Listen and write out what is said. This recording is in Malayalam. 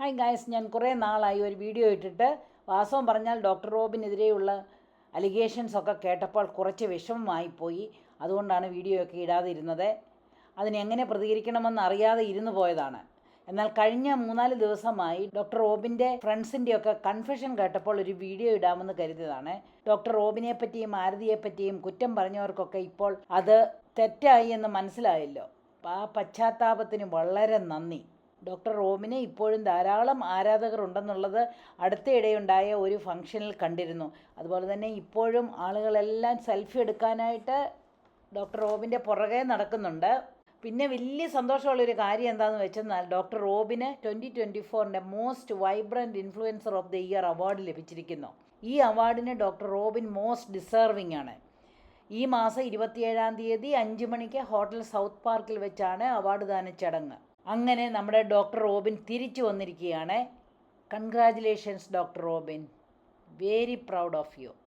ഹായ് ഗായസ് ഞാൻ കുറേ നാളായി ഒരു വീഡിയോ ഇട്ടിട്ട് വാസ്തവം പറഞ്ഞാൽ ഡോക്ടർ റോബിനെതിരെയുള്ള അലിഗേഷൻസ് ഒക്കെ കേട്ടപ്പോൾ കുറച്ച് വിഷമമായിപ്പോയി. അതുകൊണ്ടാണ് വീഡിയോ ഒക്കെ ഇടാതിരുന്നത്. അതിനെങ്ങനെ പ്രതികരിക്കണമെന്ന് അറിയാതെ ഇരുന്നു പോയതാണ്. എന്നാൽ കഴിഞ്ഞ മൂന്നാൽ ദിവസമായി ഡോക്ടർ റോബിന്റെ ഫ്രണ്ട്സിന്റെയൊക്കെ കൺഫെഷൻ കേട്ടപ്പോൾ ഒരു വീഡിയോ ഇടാമെന്ന് കരുതിയതാണ്. ഡോക്ടർ റോബിനെ പറ്റിയും ആരതിയെ പറ്റിയും കുറ്റം പറഞ്ഞവർക്കൊക്കെ ഇപ്പോൾ അത് തെറ്റായി എന്ന് മനസ്സിലായല്ലോ. ആ പശ്ചാത്താപത്തിന് വളരെ നന്ദി. ഡോക്ടർ റോമിന് ഇപ്പോഴും ധാരാളം ആരാധകർ ഉണ്ടെന്നുള്ളത് അടുത്തിടെയുണ്ടായ ഒരു ഫംഗ്ഷനിൽ കണ്ടിരുന്നു. അതുപോലെ തന്നെ ഇപ്പോഴും ആളുകളെല്ലാം സെൽഫി എടുക്കാനായിട്ട് ഡോക്ടർ റോബിന്റെ പുറകെ നടക്കുന്നുണ്ട്. പിന്നെ വലിയ സന്തോഷമുള്ളൊരു കാര്യം എന്താണെന്ന് വെച്ചെന്നാൽ ഡോക്ടർ റോബിന് ട്വന്റി ട്വന്റി ഫോറിന്റെ most vibrant influencer of the year award ലഭിച്ചിരിക്കുന്നു. ഈ അവാർഡിന് ഡോക്ടർ റോബിൻ മോസ്റ്റ് ഡിസേർവിംഗ് ആണ്. ഈ മാസം ഇരുപത്തിയേഴാം തീയതി അഞ്ച് മണിക്ക് ഹോട്ടൽ സൗത്ത് പാർക്കിൽ വെച്ചാണ് അവാർഡ് ദാന ചടങ്ങ്. അങ്ങനെ നമ്മുടെ ഡോക്ടർ റോബിൻ തിരിച്ചു വന്നിരിക്കുകയാണ്. Congratulations doctor Robin. Very proud of you